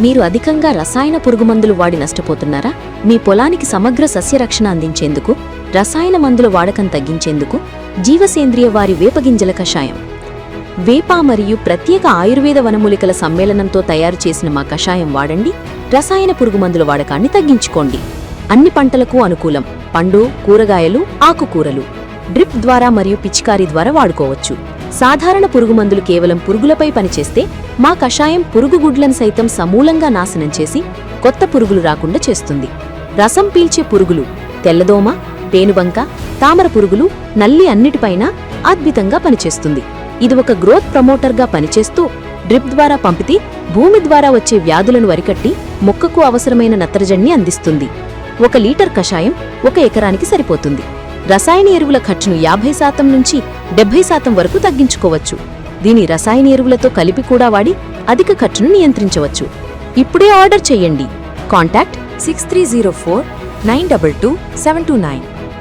మీరు అధికంగా రసాయన పురుగుమందులు వాడి నష్టపోతున్నారా? మీ పొలానికి సమగ్ర సస్యరక్షణ అందించేందుకు రసాయన మందుల వాడకం తగ్గించేందుకు జీవసేంద్రియ వారి వేపగింజల కషాయం. వేప మరియు ప్రత్యేక ఆయుర్వేద వనమూలికల సమ్మేళనంతో తయారు చేసిన మా కషాయం వాడండి రసాయన పురుగుమందుల వాడకాన్ని తగ్గించుకోండి. అన్ని పంటలకు అనుకూలం పండు కూరగాయలు ఆకుకూరలు. డ్రిప్ ద్వారా మరియు పిచికారీ ద్వారా వాడుకోవచ్చు. సాధారణ పురుగుమందులు కేవలం పురుగులపై పనిచేస్తే మా కషాయం పురుగు గుడ్లను సైతం సమూలంగా నాశనం చేసి కొత్త పురుగులు రాకుండా చేస్తుంది. రసం పీల్చే పురుగులు తెల్లదోమ పేనుబంక తామర పురుగులు నల్లి అన్నిటిపైన అద్భుతంగా పనిచేస్తుంది. ఇది ఒక గ్రోత్ ప్రమోటర్గా పనిచేస్తూ డ్రిప్ ద్వారా పంపితే భూమి ద్వారా వచ్చే వ్యాధులను వరికట్టి మొక్కకు అవసరమైన నత్రజన్ని అందిస్తుంది. ఒక లీటర్ కషాయం ఒక ఎకరానికి సరిపోతుంది. రసాయన ఎరువుల ఖర్చును యాభై శాతం నుంచి డెబ్బై శాతం వరకు తగ్గించుకోవచ్చు. దీని రసాయన ఎరువులతో కలిపి కూడా వాడి అధిక ఖర్చును నియంత్రించవచ్చు. ఇప్పుడే ఆర్డర్ చేయండి. Contact six three zero four nine double two seven two nine.